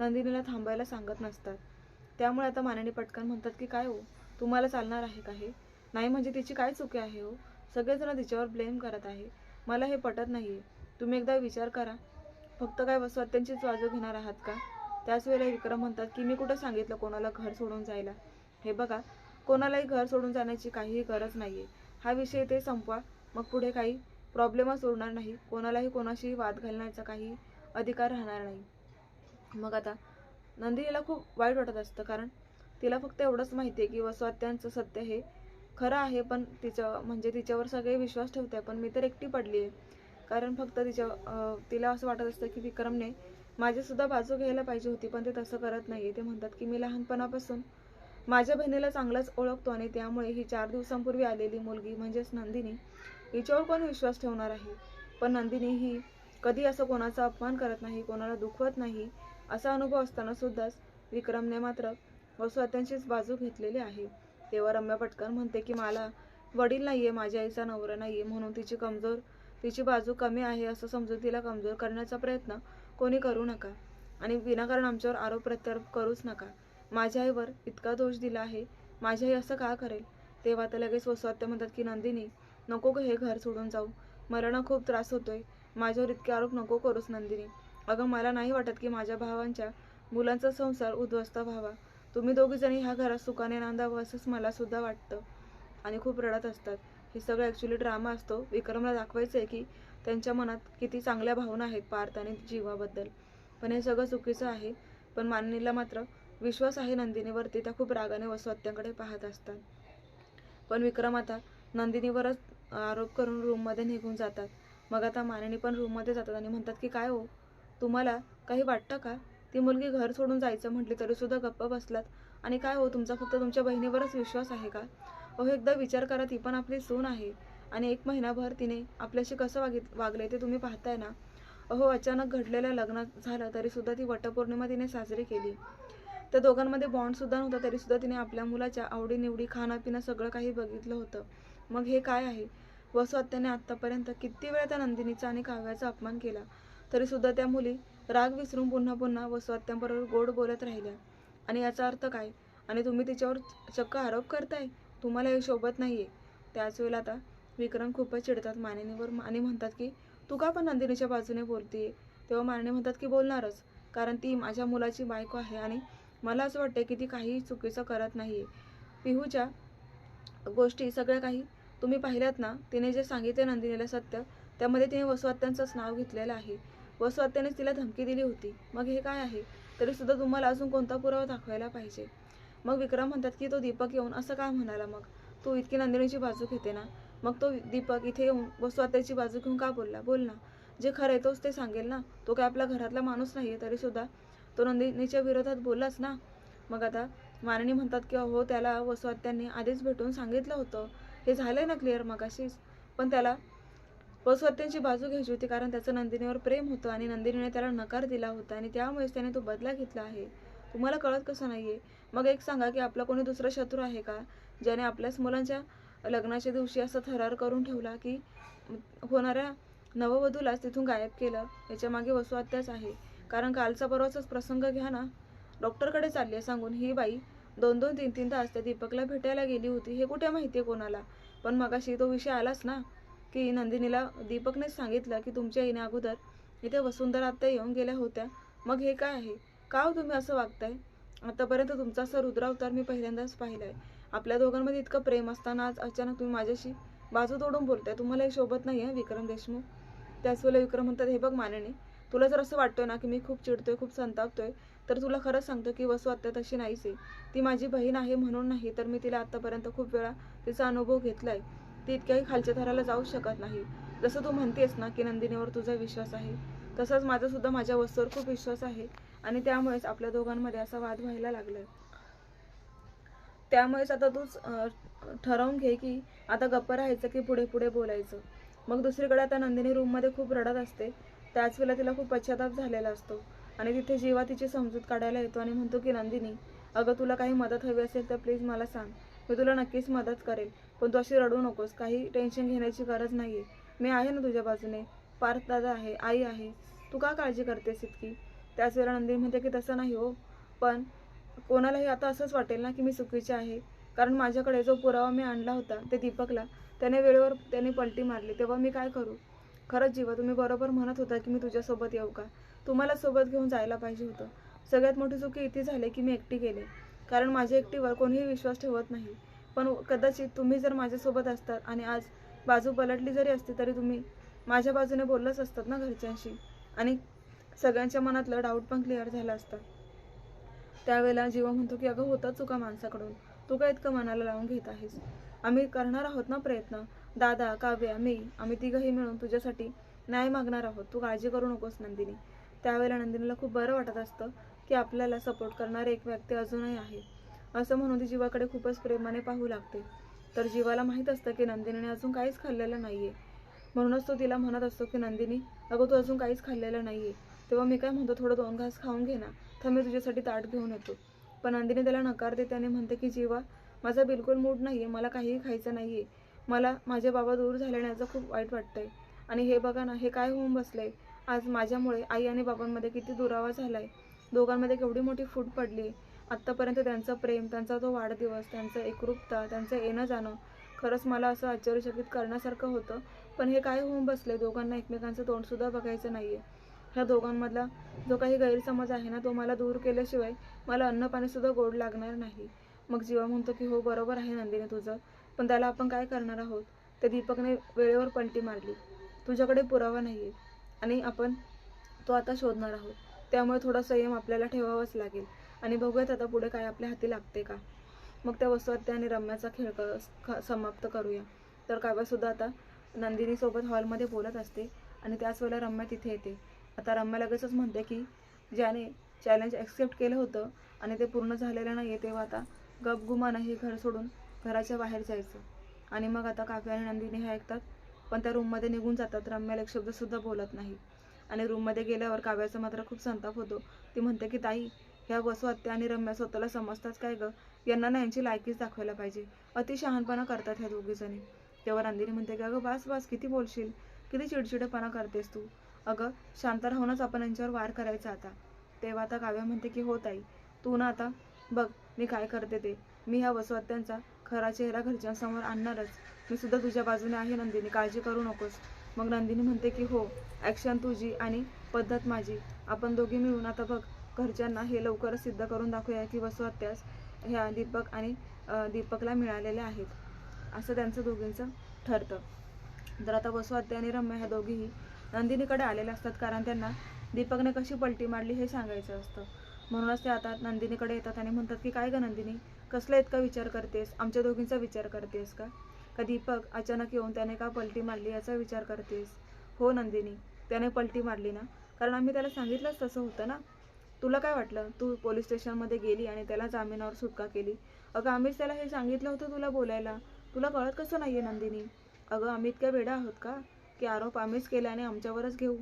नंदिनीला थांबायला सांगत नसतात. त्यामुळे आता माननी पटकन म्हणतात की काय हो? तुम्हाला चालणार आहे का हे? नाही म्हणजे तिची काय चुकी आहे हो? सगळेजण तिच्यावर ब्लेम करत आहे. मला हे पटत नाही तुम्ही एकदा विचार करा. फक्त काय वसवात्यांचीच बाजू घेणार आहात का? त्याच वेळेला विक्रम म्हणतात की मी कुठं सांगितलं कोणाला घर सोडून जायला? हे बघा कोणालाही घर सोडून जाण्याची काहीही गरज नाही आहे हा विषय ते संपवा. मग पुढे काही प्रॉब्लेमच उरणार नाही. कोणालाही कोणाशी वाद घालण्याचा काही अधिकार राहणार नाही. मग आता नंदिनीला खूप वाईट वाटत असतं कारण तिला फक्त एवढंच माहिती आहे की वसवात्यांचं सत्य हे खरं आहे पण तिचं म्हणजे तिच्यावर सगळे विश्वास ठेवते पण मी तर एकटी पडली आहे. कारण फक्त तिच्या तिला असं वाटत असतं की विक्रमने माझीसुद्धा बाजू घ्यायला पाहिजे होती पण ते तसं करत नाही ते म्हणतात की मी लहानपणापासून माझ्या बहिणीला चांगलंच ओळखतो आणि त्यामुळे ही चार दिवसांपूर्वी आलेली मुलगी म्हणजेच नंदिनी हिच्यावर कोण विश्वास ठेवणार आहे? पण नंदिनी ही कधी असं कोणाचा अपमान करत नाही कोणाला दुखवत नाही. असा अनुभव असताना सुद्धाच विक्रमने मात्र वसुआत्यांचीच बाजू घेतलेली आहे. तेव्हा रम्या पटकन म्हणते की मला वडील नाहीये माझ्या आईचा नवरा नाहीये म्हणून तिची कमजोर तिची बाजू कमी आहे असं समजून तिला कमजोर करण्याचा प्रयत्न कोणी करू नका आणि विनाकारण आमच्यावर आरोप प्रत्यारोप करूच नका. माझ्या आईवर इतका दोष दिला आहे माझी आई असं का करेल? तेव्हा तर लगेच वसवात्य म्हणतात की नंदिनी नको ग हे घर सोडून जाऊ. मला ना खूप त्रास होतोय. माझ्यावर इतके आरोप नको करूस नंदिनी. अगं मला नाही वाटत की माझ्या भावांच्या मुलांचा संसार उद्ध्वस्त व्हावा. तुम्ही दोघीजणी ह्या घरात सुखाने नांदावं असंच मला सुद्धा वाटतं. आणि खूप रडत असतात. हे सगळं ॲक्च्युली ड्रामा असतो. विक्रमला दाखवायचं आहे की त्यांच्या मनात किती चांगल्या भावना आहेत पार्थ आणि जीवाबद्दल. पण हे सगळं चुकीचं आहे. पण माननीला मात्र विश्वास आहे नंदिनीवरती त्या खूप रागाने वसवत्यांकडे पाहत असतात. पण विक्रम आता नंदिनीवरच आरोप करून रूममध्ये निघून जातात. मग आता मानिनी पण रूममध्ये जातात आणि म्हणतात की काय हो? तुम्हाला काही वाटतं का? ती मुलगी घर सोडून जायचं म्हटली तरी सुद्धा गप्प बसलात. आणि काय हो तुमचा फक्त तुमच्या बहिणीवरच विश्वास आहे का? अहो एकदा विचार करा ती पण आपली सून आहे. आणि एक महिनाभर तिने आपल्याशी कसं वागित वागले ते तुम्ही पाहताय ना? अहो अचानक घडलेलं लग्न झालं तरीसुद्धा ती वटपौर्णिमा तिने साजरी केली. त्या दोघांमध्ये बॉन्डसुद्धा नव्हता तरीसुद्धा तिने आपल्या मुलाच्या आवडीनिवडी खाणंपिणं सगळं काही बघितलं होतं. मग हे काय आहे? वसुहत्याने आत्तापर्यंत किती वेळा त्या नंदिनीचा आणि काव्याचा अपमान केला? तरीसुद्धा त्या मुली राग विसरून पुन्हा पुन्हा व स्वात्यांबरोबर गोड बोलत राहिल्या. आणि याचा अर्थ काय? आणि तुम्ही तिच्यावर चक्क आरोप करताय? तुम्हाला हे शोभत नाही आहे त्याच वेळेला आता विक्रम खूपच चिडतात. मानिनीवर आणि म्हणतात की तू का पण नंदिनीच्या बाजूने बोलतीये? तेव्हा माननी म्हणतात की बोलणारच. कारण ती माझ्या मुलाची बायको आहे आणि मला असं वाटतं की ती काही चुकीचं करत नाही आहे पिहूच्या गोष्टी सगळ्या काही तुम्ही पाहिल्यात ना? तिने जे सांगितले नंदिनीला सत्य त्यामध्ये तिने वसुहत्यांचंच नाव घेतलेलं आहे. वसुहत्यानेच तिला धमकी दिली होती. मग हे काय आहे? तरी सुद्धा तुम्हाला अजून कोणता पुरावा दाखवायला पाहिजे? मग विक्रम म्हणतात की तो दीपक येऊन असं काय म्हणाला मग? तू इतकी नंदिनीची बाजू घेते ना? मग तो दीपक इथे येऊन वसुआत्याची बाजू घेऊन का बोलला? बोल ना. जे खरं आहे तोच ते सांगेल ना? तो काय आपला घरातला माणूस नाही आहे तरी सुद्धा तो नंदिनीच्या विरोधात बोललाच ना? मग आता माननी म्हणतात की हो त्याला वसुआत्यांनी आधीच भेटून सांगितलं होतं. हे झालंय ना क्लिअर मगाशीच? पण त्याला वसवत्यांची बाजू घ्यायची होती कारण त्याचं नंदिनीवर प्रेम होतं आणि नंदिनीने त्याला नकार दिला होता आणि त्यामुळेच त्याने तो बदला घेतला आहे. तुम्हाला कळत कसं नाहीये? मग एक सांगा की आपला कोणी दुसरा शत्रू आहे का ज्याने आपल्याच मुलांच्या लग्नाच्या दिवशी असा थरार करून ठेवला की होणाऱ्या नववधूलाच तिथून गायब केलं? याच्या मागे वसुहत्याच आहे. कारण कालचा परवाचाच प्रसंग घ्या ना. डॉक्टरकडे चालली आहे सांगून. ही बाई दोन दोन तीन तीन तास त्या दीपकला भेटायला गेली होती. हे कुठे माहिती आहे कोणाला? पण मगाशी तो विषय आलाच ना. की नंदिनीला दीपकनेच सांगितलं की तुमच्या येण्या अगोदर इथे वसुंधरा आत्या येऊन गेल्या होत्या. मग हे काय आहे? का हो तुम्ही असं वागताय? आतापर्यंत तुमचा असा रुद्रावतार मी पहिल्यांदाच पाहिला आहे आपल्या दोघांमध्ये इतकं प्रेम असताना आज अचानक तुम्ही माझ्याशी बाजू तोडून बोलताय. तुम्हाला हे शोभत नाही आहे विक्रम देशमुख? त्याच वेळेला विक्रम म्हणतात हे बघ मानेने तुला जर असं वाटतोय ना की मी खूप चिडतोय खूप संतापतोय तर तुला खरंच सांगतो की वसू आत्या तशी नाहीच आहे. ती माझी बहीण आहे म्हणून नाही तर मी तिला आत्तापर्यंत खूप वेळा तिचा अनुभव घेतला आहे ती इतक्याही खालच्या थराला जाऊ शकत नाही. जसं तू म्हणतेस ना की नंदिनीवर तुझा विश्वास आहे तसंच माझा सुद्धा माझ्या वस्तूवर खूप विश्वास आहे आणि त्यामुळेच आपल्या दोघांमध्ये असा वाद व्हायला लागलाय. त्यामुळेच आता तूच ठरवून घे की आता गप्प राहायचं की पुढे पुढे बोलायचं. मग दुसरीकडे आता नंदिनी रूममध्ये खूप रडत असते. त्याच वेळेला तिला खूप पश्चाताप झालेला असतो आणि तिथे जेव्हा तिची समजूत काढायला येतो आणि म्हणतो की नंदिनी अगं तुला काही मदत हवी असेल तर प्लीज मला सांग. मी तुला नक्कीच मदत करेल पण तू अशी रडू नकोस. काही टेन्शन घेण्याची गरज नाही आहे मी आहे ना तुझ्या बाजूने. पार्थ दादा आहे आई आहे. तू का काळजी करतेस इतकी? त्याच वेळेला नंदिनी म्हणते की तसं नाही हो पण कोणालाही आता असंच वाटेल ना की मी चुकीचे आहे. कारण माझ्याकडे जो पुरावा मी आणला होता ते दीपकला त्याने वेळेवर त्याने पलटी मारली. तेव्हा मी काय करू? खरंच जीवा तुम्ही बरोबर म्हणत होता की मी तुझ्यासोबत येऊ का? तुम्हाला सोबत घेऊन जायला पाहिजे होतं. सगळ्यात मोठी चुकी इथे झाली की मी एकटी गेले. कारण माझ्या एकटीवर कोणीही विश्वास ठेवत नाही. पण कदाचित तुम्ही जर माझ्यासोबत असतात आणि आज बाजू पलटली जरी असती तरी तुम्ही माझ्या बाजूने बोललंच असतात ना घरच्यांशी? आणि सगळ्यांच्या मनातलं डाऊट पण क्लिअर झाला असतं. त्यावेळेला जीवा म्हणतो की अगं होतं चुका माणसाकडून. तू काय इतकं मनाला लावून घेत आहेस? आम्ही करणार आहोत ना प्रयत्न? दादा काव्या मी आम्ही तिघंही मिळून तुझ्यासाठी न्याय मागणार आहोत. तू काळजी करू नकोस नंदिनी. त्यावेळेला नंदिनीला खूप बरं वाटत असतं. की आपल्याला सपोर्ट करणारे एक व्यक्ती अजूनही आहे. असं म्हणून ती जीवाकडे खूपच प्रेमाने पाहू लागते. तर जीवाला माहीत असतं की नंदिनीने अजून काहीच खाल्लेलं नाहीये. म्हणूनच तो तिला म्हणत असतो की नंदिनी अगं तू अजून काहीच खाल्लेलं नाही आहे तेव्हा मी काय म्हणतो थोडं दोन घास खाऊन घे ना. तर मी तुझ्यासाठी ताट घेऊन येतो. पण नंदिनी त्याला नकार देते आणि म्हणते की जीवा माझा बिलकुल मूड नाही आहे मला काहीही खायचं नाही आहे मला माझे बाबा दूर झाल्याने याचं खूप वाईट वाटतंय. आणि हे बघा ना हे काय होऊन बसलं आहे आज माझ्यामुळे आई आणि बाबांमध्ये किती दुरावा झालाय. दोघांमध्ये केवढी मोठी फूट पडली. आत्तापर्यंत त्यांचं प्रेम त्यांचा तो वाढदिवस त्यांचं एकरूपता त्यांचं येणं जाणं खरंच मला असं आश्चर्यचकित करण्यासारखं होतं. पण हे काय होऊन बसले? दोघांना एकमेकांचं तोंडसुद्धा बघायचं नाही आहे ह्या दोघांमधला जो काही गैरसमज आहे ना तो मला दूर केल्याशिवाय मला अन्नपाणीसुद्धा गोड लागणार नाही. मग जीवा म्हणतो की हो बरोबर आहे नंदिनी तुझं. पण त्याला आपण काय करणार आहोत? ते दीपकने वेळेवर पलटी मारली. तुझ्याकडे पुरावा नाही आहे आणि आपण तो आता शोधणार आहोत. त्यामुळे थोडा संयम आपल्याला ठेवावाच लागेल. आणि बघूयात आता पुढे काय आपल्या हाती लागते का? मग त्या वस्तुहत्या आणि रम्याचा खेळ क- ख- समाप्त करूया. तर काव्यासुद्धा आता नंदिनीसोबत हॉलमध्ये बोलत असते आणि त्याच वेळेला रम्या तिथे येते. आता रम्या लगेचच म्हणते की ज्याने चॅलेंज ॲक्सेप्ट केलं होतं आणि ते पूर्ण झालेलं नाही आहे तेव्हा आता गपगुमानं हे घर सोडून घराच्या बाहेर जायचं. आणि मग आता काव्या आणि नंदिनी हे ऐकतात पण त्या रूममध्ये निघून जातात. रम्याला एक शब्दसुद्धा बोलत नाही. आणि रूममध्ये गेल्यावर काव्याचा मात्र खूप संताप होतो. ती म्हणते की ताई ह्या वसू आत्या आणि रम्या स्वतःला समजताच काय गं? यांना ना यांची लायकीच दाखवायला पाहिजे. अति शहाणपणा करतात ह्या दोघीजणी तेव्हा रांदिनी म्हणते की अगं बास बास किती बोलशील? किती चिडचिडेपणा करतेस तू? अगं शांत राहूनच आपण यांच्यावर वार करायचा आता. तेव्हा आता काव्या म्हणते की हो ताई तू ना आता बघ मी काय करते ते. मी ह्या वसुहत्यांचा खरा चेहरा घरच्यांसमोर आणणारच. मी सुद्धा तुझ्या बाजूने आहे नंदिनी. काळजी करू नकोस. मग नंदिनी म्हणते की हो ॲक्शन तुझी आणि पद्धत माझी. आपण दोघी मिळून आता बघ घरच्यांना हे लवकरच सिद्ध करून दाखवूया की वसुहत्यास ह्या दीपक आणि दीपकला मिळालेल्या आहेत. असं त्यांचं दोघींचं ठरतं. तर आता वसुहत्या आणि रम्या ह्या दोघीही नंदिनीकडे आलेल्या असतात कारण त्यांना दीपकने कशी पलटी मारली हे सांगायचं असतं. म्हणूनच ते आता नंदिनीकडे येतात आणि म्हणतात की काय ग नंदिनी कसला इतका विचार करतेस? आमच्या दोघींचा विचार करतेस का? का दीपक अचानक येऊन त्याने का पलटी मारली याचा विचार करतेस? हो नंदिनी त्याने पलटी मारली ना? कारण आम्ही त्याला सांगितलंच तसं होतं ना? तुला काय वाटलं? तू पोलीस स्टेशनमध्ये गेली आणि त्याला जामिनावर सुटका केली. अगं आम्हीच त्याला हे सांगितलं होतं तुला बोलायला. तुला कळत कसं नाही आहे नंदिनी? अगं आम्ही इतक्या वेडा आहोत का? की आरोप आम्हीच केले आणि आमच्यावरच घेऊ.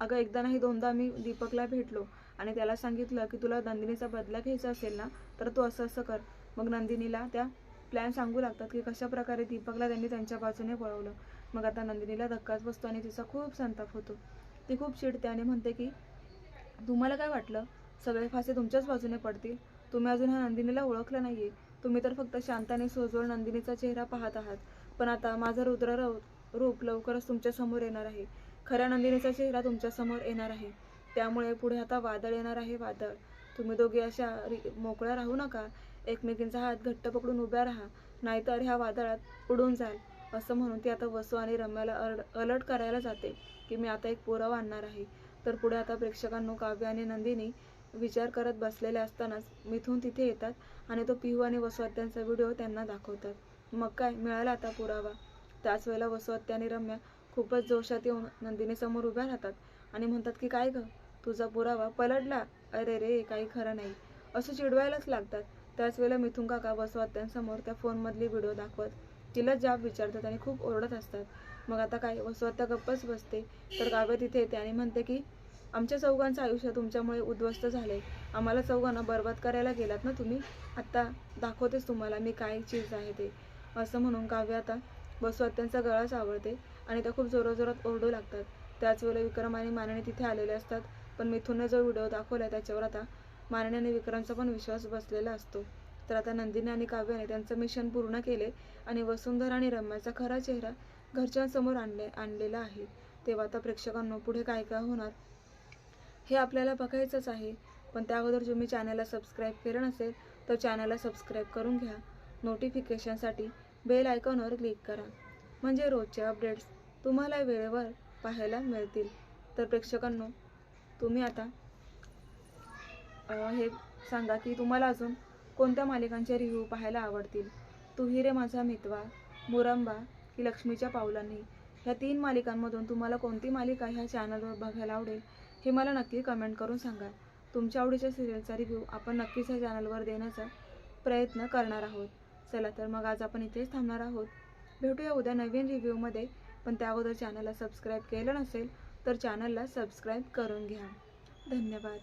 अगं एकदा नाही दोनदा आम्ही दीपकला भेटलो आणि त्याला सांगितलं की तुला नंदिनीचा बदला घ्यायचा असेल ना तर तू असं असं कर. मग नंदिनीला त्या प्लॅन सांगू लागतात की कशा प्रकारे दीपकला त्यांनी त्यांच्या बाजूने पळवलं मग आता नंदिनीला धक्काच बसतो आणि तिचा खूप संताप होतो. ती खूप चिडते आणि म्हणते की तुम्हाला काय वाटलं? सगळे फासे तुमच्याच बाजूने पडतील. तुम्ही अजून ह्या नंदिनीला ओळखलं नाही आहे तुम्ही तर फक्त शांताने सोजवळ नंदिनीचा चेहरा पाहत आहात. पण आता माझा रुद्र रूप लवकरच तुमच्यासमोर येणार आहे. खऱ्या नंदिनीचा चेहरा तुमच्यासमोर येणार आहे. त्यामुळे पुढे आता वादळ येणार आहे वादळ. तुम्ही दोघे अशा मोकळ्या राहू नका. एकमेकींचा हात घट्ट पकडून उभ्या राहा नाहीतर ह्या वादळात उडून जाल. असं म्हणून ती आता वसू आणि रम्याला अलर्ट करायला जाते की मी आता एक पुरावा आणणार आहे. तर पुढे आता प्रेक्षकांनो काव्य आणि नंदिनी विचार करत बसलेले असतानाच मिथून तिथे येतात आणि तो पिहू आणि वसुहत्यांचा व्हिडिओ त्यांना दाखवतात. मग काय मिळाला आता पुरावा? त्याच वेळेला वसुहत्या आणि रम्या खूपच जोशात येऊन नंदिनीसमोर उभ्या राहतात आणि म्हणतात की काय ग? तुझा पुरावा पलटला? अरे रे काही खरं नाही. असं चिडवायलाच लागतात. त्याच वेळेला मिथून काका वसुहत्यांसमोर त्या फोनमधली व्हिडिओ दाखवत. तिला जाब विचारतात आणि खूप ओरडत असतात. मग आता काय? वसुहत्या गप्पच बसते. तर काव्य तिथे येते आणि म्हणते की आमच्या चौघांचं आयुष्य तुमच्यामुळे उद्ध्वस्त झाले आम्हाला चौघांना बर्बाद करायला गेलात ना तुम्ही? आत्ता दाखवतेच तुम्हाला मी काय चीज आहे ते. असं म्हणून काव्य आता वसुहत्यांचा गळाच आवडते आणि त्या खूप जोराजोरात ओरडू लागतात. त्याच वेळेला विक्रम आणि मानणी तिथे आलेले असतात. पण मिथुनने जो व्हिडिओ दाखवला त्याच्यावर आता मारण्याने आणि विक्रमचा पण विश्वास बसलेला असतो. तर आता नंदिनी आणि काव्याने त्यांचं मिशन पूर्ण केले आणि वसुंधरा आणि रम्याचा खरा चेहरा घरच्यांसमोर आणले आणलेला आहे. तेव्हा आता प्रेक्षकांना पुढे काय काय होणार? हे आपल्याला बघायचंच आहे. पण त्या अगोदर तुम्ही चॅनलला सबस्क्राईब केलं नसेल तर चॅनलला सबस्क्राईब करून घ्या. नोटिफिकेशनसाठी बेल आयकॉनवर क्लिक करा. म्हणजे रोजचे अपडेट्स तुम्हाला वेळेवर पाहायला मिळतील. तर प्रेक्षकांनो तुम्ही आता हे सांगा की तुम्हाला अजून कोणत्या मालिकांचे रिव्ह्यू पाहायला आवडतील? तू रे माझा मितवा मुरंबा की लक्ष्मीच्या पावलांनी. ह्या तीन मालिकांमधून तुम्हाला कोणती मालिका ह्या चॅनलवर बघायला आवडेल हे मला नक्की कमेंट करून सांगा. तुमच्या आवडीच्या सिरियलचा रिव्ह्यू आपण नक्कीच ह्या चॅनलवर देण्याचा प्रयत्न करणार आहोत. चला तर मग आज आपण इथेच थांबणार आहोत. भेटूया उद्या नवीन रिव्ह्यूमध्ये पण त्या अगोदर चॅनलला सबस्क्राईब केलं नसेल तर चॅनलला सबस्क्राईब करून घ्या. धन्यवाद.